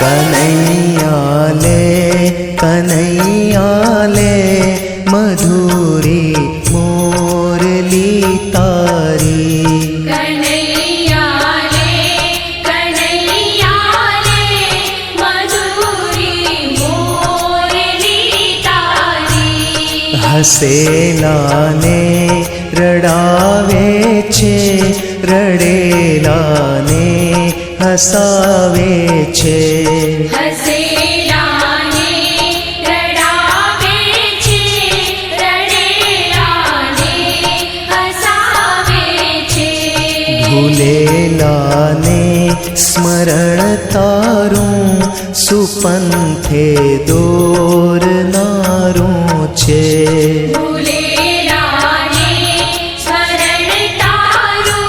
કનૈયા લે मधुरी मोरली મધુરી મોરલી તારી કનૈયા લે કનૈયા લે મધુરી મોરલી તારી હસાવે છે ભૂલેલાને સ્મરણ તારું સુપંથે દોરનારું છે ભૂલે